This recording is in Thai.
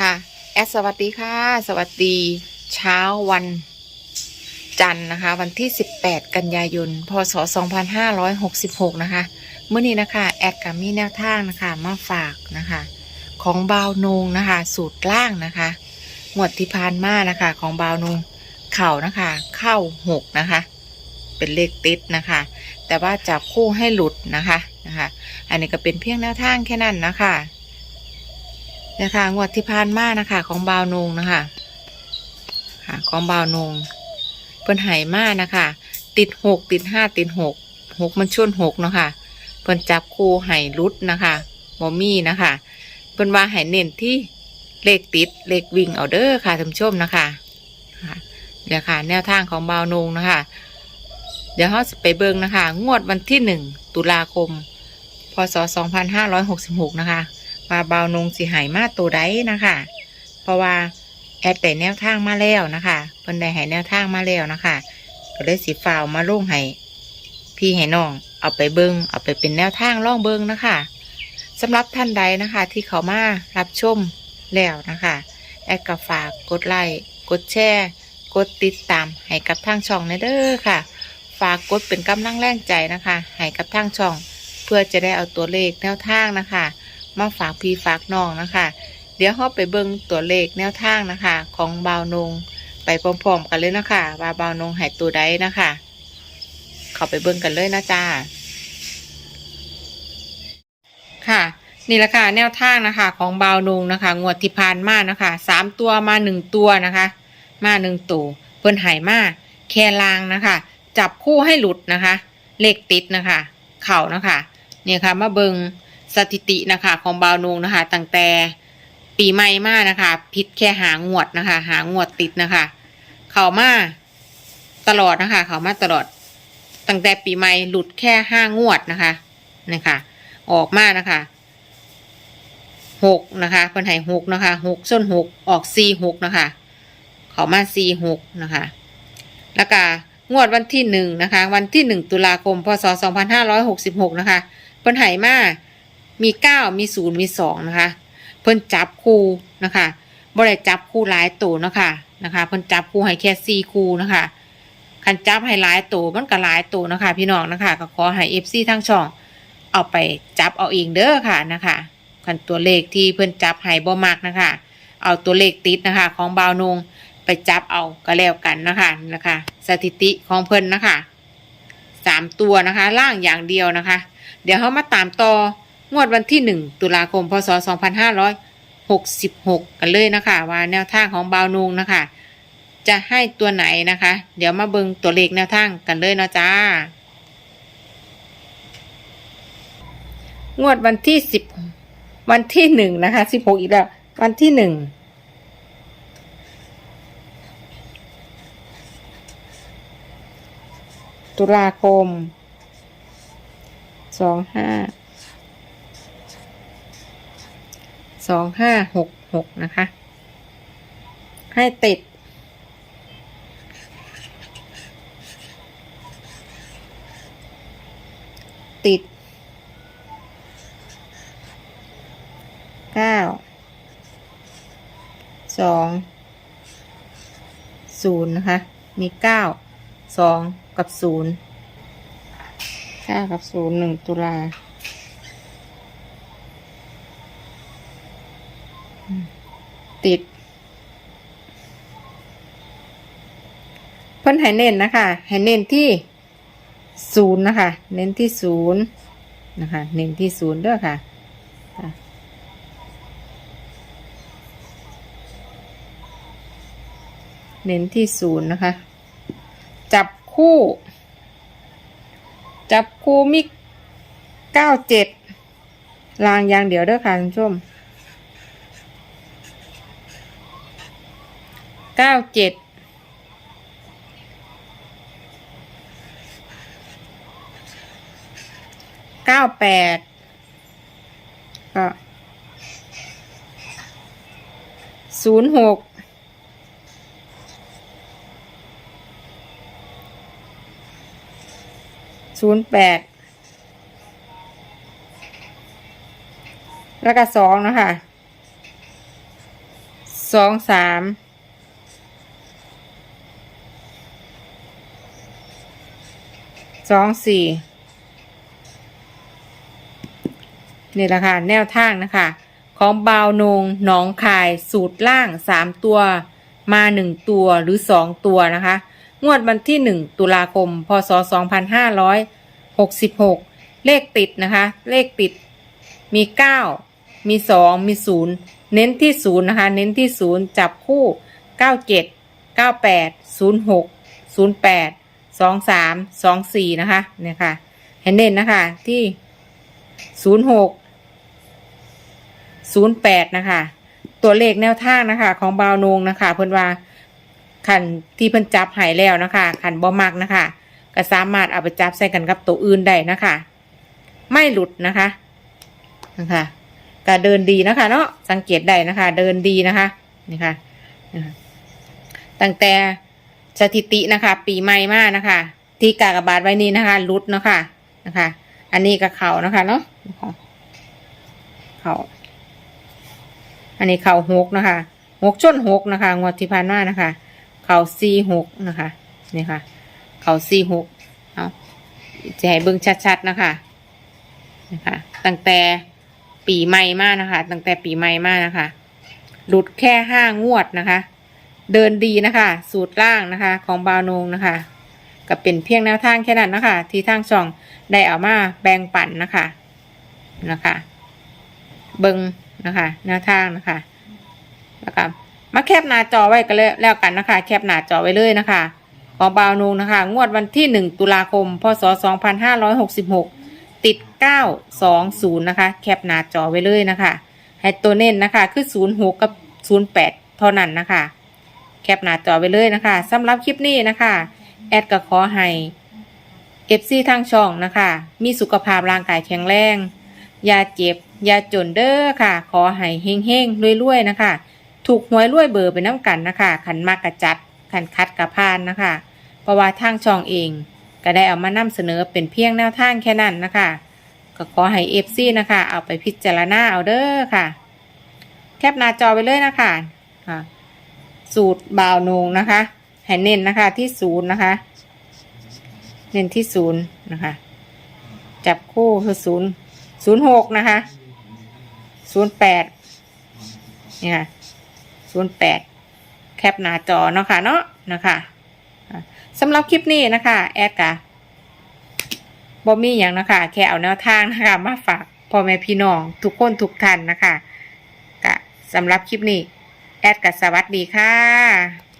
ค่ะแอดสวัสดีค่ะ สวัสดีเช้าวันจันทร์นะคะ วันที่ 18 กันยายน พศ 2566 นะคะเมื่อนี้นะคะแอดกับมีแนวทางนะคะมาฝากนะคะ ของบาวนงนะคะ สูตรล่างนะคะหมวดที่พานมานะคะ ของบาวนงเข่านะคะ เข้าหกนะคะ เป็นเลขติดนะคะ แต่ว่าจับคู่ให้หลุดนะคะนะคะ อันนี้ก็เป็นเพียงแนวทางแค่นั้นนะคะ นะคะงวดที่ผ่านมานะคะ ของบาวนงนะคะ ค่ะ ของบาวนงเพิ่นหายมานะคะ ติดหกติดห้าติดหกหกมันชนหกเนาะค่ะเพิ่นจับคู่หายรุดนะคะบอมี่นะคะเพิ่นว่าหายเน้นที่เลขติดเลขวิ่งเอาเด้อค่ะท่านผู้ชมนะคะเดี๋ยวค่ะ แนวทางของบาวนงนะคะ เดี๋ยวเราไปเบิ่งนะคะ งวดวันที่หนึ่งตุลาคม พศสองพันห้าร้อยหกสิบหกนะคะ ว่าเบานงสิหายมาตัวใดนะคะ เพราะว่าแอดได้แนวทางมาแล้วนะคะเพิ่นได้ให้แนวทางมาแล้วนะคะก็เลยสิฝ่าวมาลงให้พี่ให้น้อง เอาไปเบิงเอาไปเป็นแนวทางล่องเบิ้งนะคะสำหรับท่านใดนะคะ ที่เขามารับชมแล้วนะคะแอดก็ฝากกดไลค์กดแชร์กดติดตามให้กับทางช่องในเด้อค่ะ ฝากกดเป็นกำลังแรงใจนะคะให้กับทางช่อง เพื่อจะได้เอาตัวเลขแนวทางนะคะ มาฝากพี่ฝากน้องนะคะ เดี๋ยวเราไปเบิ่งตัวเลขแนวทางนะคะ ของบาวนงไปพร้อมๆกันเลยนะคะว่าบาวนงหายตัวใดนะคะ เข้าไปเบิ่งกันเลยนะจ้าค่ะนี่แหละค่ะแนวทางนะคะของบาวนงนะคะ งวดที่ผ่านมานะคะสามตัวมาหนึ่งตัวนะคะ มาหนึ่งตัวเพิ่นหายมาแค่ลางนะคะ จับคู่ให้หลุดนะคะ เลขติดนะคะ เข่านะคะ เนี่ยค่ะมาเบิง สถิตินะคะของบาวนงนะคะตั้งแต่ปีใหม่มานะคะพิษแค่หางวดนะคะ หางวดติดนะคะ เขามาตลอดนะคะ เขามาตลอด ตั้งแต่ปีใหม่หลุดแค่ห้างวดนะคะนะคะ ออกมานะคะหกนะคะเพิ่นให้หกนะคะหกส้นหกออกสี่หกนะคะ เขามาสี่หกนะคะ แล้วก็งวดวันที่หนึ่งนะคะ วันที่หนึ่งตุลาคมพศสองพันห้าร้อยหกสิบหกนะคะเพิ่นให้มา มีเก้ามีศูนย์มีสองนะคะ เพิ่นจับคู่นะคะบ่ได้จับคู่หลายตัวนะคะนะคะเพิ่นจับคู่ให้แค่สี่คู่นะคะคันจับให้หลายตัวมันก็หลายตัวนะคะ พี่น้องนะคะก็ขอให้เอฟซีทั้งช่องเอาไปจับเอาเองเด้อค่ะนะคะคันตัวเลขที่เพิ่นจับให้บ่มากนะคะ เอาตัวเลขติดนะคะ ของบาวนงไปจับเอาก็แล้วกันนะคะนะคะ สถิติของเพิ่นนะคะสามตัวนะคะ ล่างอย่างเดียวนะคะ เดี๋ยวเขามาตามต่อ งวดวันที่หนึ่งตุลาคม พศสองพันห้าร้อยหกสิบหกกันเลยนะคะว่าแนวทางของบาวนุงนะคะ จะให้ตัวไหนนะคะ เดี๋ยวมาเบิงตัวเลขแนวทางกันเลยเนาะจ้างวดวันที่สิบวันที่หนึ่งนะคะสิบหกอีกแล้ว วันที่หนึ่งตุลาคมสองห้า ส องห้าหกหกนะคะ ให้ติด ติดเก้าสองศูนย์นะคะ มีเก้าสองกับศูนย์เก้ากับศูนย์หนึ่งตุลาอืม ติดเพิ่นให้เน้นนะคะให้เน้นที่ศูนย์นะคะ เน้นที่ศูนย์นะคะ เน้นที่ศูนย์เด้อค่ะค่ะ เน้นที่ศูนย์นะคะ จับคู่ จับคู่มิกเก้าเจ็ดลางยางเดียวเด้อค่ะคุณผู้ชม ก้าเจ็ดเก้าแปดก็ศูนย์หกศูนย์แปดแล้วก็สองนะคะสองสาม สองสี่นี่แหละค่ะ แนวทางนะคะ ของบาวนงหนองคายสูตรล่างสามตัว มาหนึ่งตัวหรือสองตัวนะคะ งวดวันที่หนึ่งตุลาคม พศสองพันห้าร้อยหกสิบหกเลขติดนะคะ เลขติดมีเก้ามีสองมีศูนย์เน้นที่ศูนย์นะคะ เน้นที่ศูนย์จับคู่เก้าเจ็ดเก้าแปดศูนย์หกศูนย์แปด สองสามสองสี่นะคะ เนี่ยค่ะเห็นเน้นนะคะ ที่ศูนย์หกศูนย์แปดนะคะ ตัวเลขแนวทางนะคะ ของบาวนงนะคะ เพิ่นว่าขันที่เพิ่นจับหายแล้วนะคะขันบ่มักนะคะ ก็สามารถเอาไปจับใส่กันกับตัวอื่นได้นะคะ ไม่หลุดนะคะนะคะก็เดินดีนะคะเนาะสังเกตได้นะคะ เดินดีนะคะนี่ค่ะตั้งแต่ สถิตินะคะ ปีใหม่มากนะคะ ที่กากบาทไว้นี้นะคะหลุดเนาะคะนะคะ อันนี้ก็เข่านะคะเนาะเข่าอันนี้เข่าหกนะคะหกชนหกนะคะ งวดที่ผ่านมานะคะ เข่าสี่หกนะคะนี่ค่ะ เข่าสี่หกเอาจะให้เบิ่งชัดๆนะคะนะคะตั้งแต่ปีใหม่มากนะคะ ตั้งแต่ปีใหม่มากนะคะหลุดแค่ห้างวดนะคะ เดินดีนะคะ สูตรล่างนะคะ ของบาวนงนะคะก็เป็นเพียงแนวทางแค่นั้นนะคะ ที่ทางช่องได้เอามาแบ่งปันนะคะนะคะ เบิงนะคะแนวทางนะคะแล้วก็มาแคปหน้าจอไว้กันเลยแล้วกันนะคะ แคปหน้าจอไว้เลยนะคะ ของบาวนูนนะคะ งวดวันที่หนึ่งตุลาคม พศสองพันห้าร้อยหกสิบหกติดเก้าสองศูนย์นะคะ แคปหน้าจอไว้เลยนะคะให้ตัวเน้นนะคะ คือศูนย์หกกับศูนย์แปดเท่านั้นนะคะ แคปหน้าจอไว้เลยนะคะสำหรับคลิปนี้นะคะ แอดก็ขอให้เอฟซีทางช่องนะคะ มีสุขภาพร่างกายแข็งแรงอย่าเจ็บอย่าจนเด้อค่ะ ขอให้เฮงเฮงๆรวยๆนะคะ ถูกหวยรวยเบอร์ไปน้ำกันนะคะ ขันมากกระจัดขันคัดกระพานนะคะเพราะว่าทางช่องเอง ก็ได้เอามานำเสนอเป็นเพียงแนวทางแค่นั้นนะคะ ก็ขอให้เอฟซีนะคะ เอาไปพิจารณาเอาเด้อค่ะ แคปหน้าจอไปเลยนะคะค่ะ สูตรบาวนงนะคะให้เน้นนะคะที่ศูนย์นะคะ เน้นที่ศูนย์นะคะ จับคู่คือศูนย์ศูนย์หกนะคะศูนย์แปดเนี่ยศูนย์แปดแคปหน้าจอเนาะค่ะเนาะนะคะอะสำหรับคลิปนี้นะคะ แอดกะบอมี่อย่างนะคะ แค่เอาแนวทางนะคะ มาฝากพ่อแม่พี่น้อง ทุกคนทุกท่านนะคะกะสำหรับคลิปนี้ แอดกะสวัสดีค่ะ